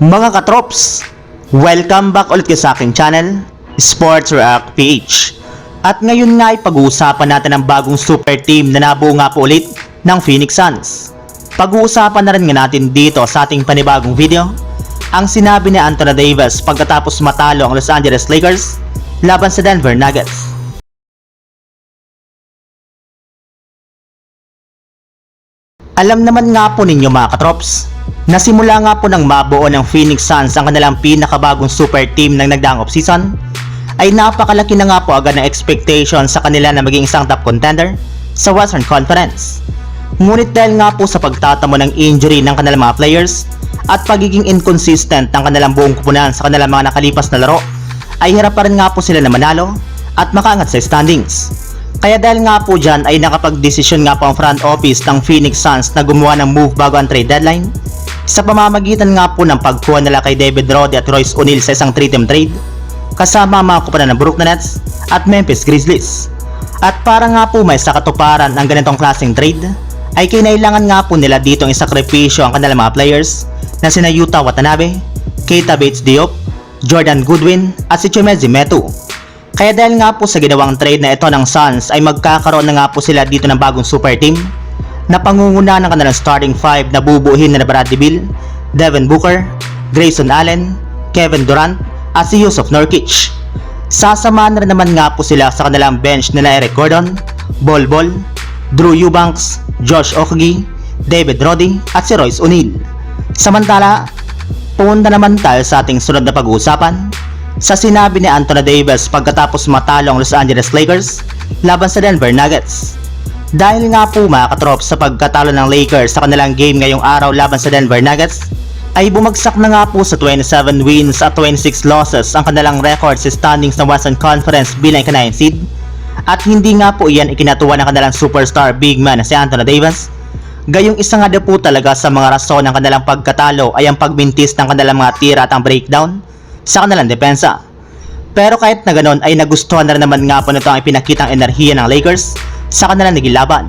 Mga katrops, welcome back ulit sa aking channel, Sports React PH. At ngayon nga ay pag-uusapan natin ang bagong super team na nabuo nga po ulit ng Phoenix Suns. Pag-uusapan na rin nga natin dito sa ating panibagong video, ang sinabi ni Anthony Davis pagkatapos matalo ang Los Angeles Lakers laban sa Denver Nuggets. Alam naman nga po ninyo mga katrops, na simula nga po nang mabuo ng Phoenix Suns ang kanilang pinakabagong super team ng nagdaang offseason, ay napakalaki na nga po agad ng expectation sa kanila na maging isang top contender sa Western Conference. Ngunit dahil nga po sa pagtatamo ng injury ng kanilang mga players at pagiging inconsistent ng kanilang buong kupunan sa kanilang mga nakalipas na laro, ay hirap pa rin nga po sila na manalo at makaangat sa standings. Kaya dahil nga po dyan ay nakapag-desisyon nga po ang front office ng Phoenix Suns na gumawa ng move bago ang trade deadline sa pamamagitan nga po ng pagkuha nila kay David Roddy at Royce O'Neal sa isang 3-team trade kasama mga kupanan ng Brooklyn Nets at Memphis Grizzlies. At para nga po may sa katuparan ng ganitong klaseng trade ay kinailangan nga po nila dito ang isakripisyo ang kanilang mga players na sina Yuta Watanabe, Keita Bates Diop, Jordan Goodwin at si Chimezi Metu. Kaya dahil nga po sa ginawang trade na ito ng Suns ay magkakaroon na nga po sila dito ng bagong super team na pangunguna ng kanilang starting five na bubuuhin na Bradley Bill, Devin Booker, Grayson Allen, Kevin Durant at si Yusuf Nurkic. Sasamahan na rin naman nga po sila sa kanilang bench nila Eric Gordon, Bol Bol, Drew Eubanks, Josh Okogie, David Roddy at si Royce O'Neal. Samantala, punta naman tayo sa ating sunod na pag-uusapan sa sinabi ni Anthony Davis pagkatapos matalo ang Los Angeles Lakers laban sa Denver Nuggets. Dahil nga po mga katrop sa pagkatalo ng Lakers sa kanilang game ngayong araw laban sa Denver Nuggets, ay bumagsak na nga po sa 27 wins at 26 losses ang kanilang record sa standings ng Western Conference bilang ika seed. At hindi nga po iyan ikinatuwa ng kanilang superstar big man na si Anthony Davis. Gayong isa nga daw po talaga sa mga rason ng kanilang pagkatalo ay ang pagbintis ng kanilang mga tira at ang breakdown sa kanilang depensa. Pero kahit na ganon ay nagustuhan na rin naman nga po nito ang ipinakitang enerhiya ng Lakers sa kanilang naging laban.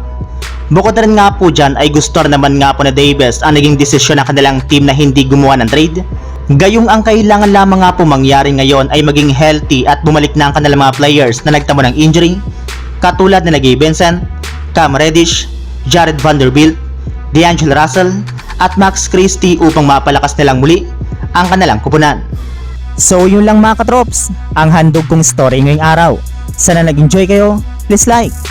Bukod rin nga po dyan ay gusto naman nga po na Davis ang naging desisyon ng kanilang team na hindi gumawa ng trade. Gayong ang kailangan lamang nga po mangyari ngayon ay maging healthy at bumalik na ang kanilang mga players na nagtamo ng injury katulad na Gabe Vincent, Cam Reddish, Jared Vanderbilt, D'Angelo Russell at Max Christie upang mapalakas nilang muli ang kanilang kupunan. So yun lang mga katrops, ang handog kong story ngayong araw. Sana nag-enjoy kayo, please like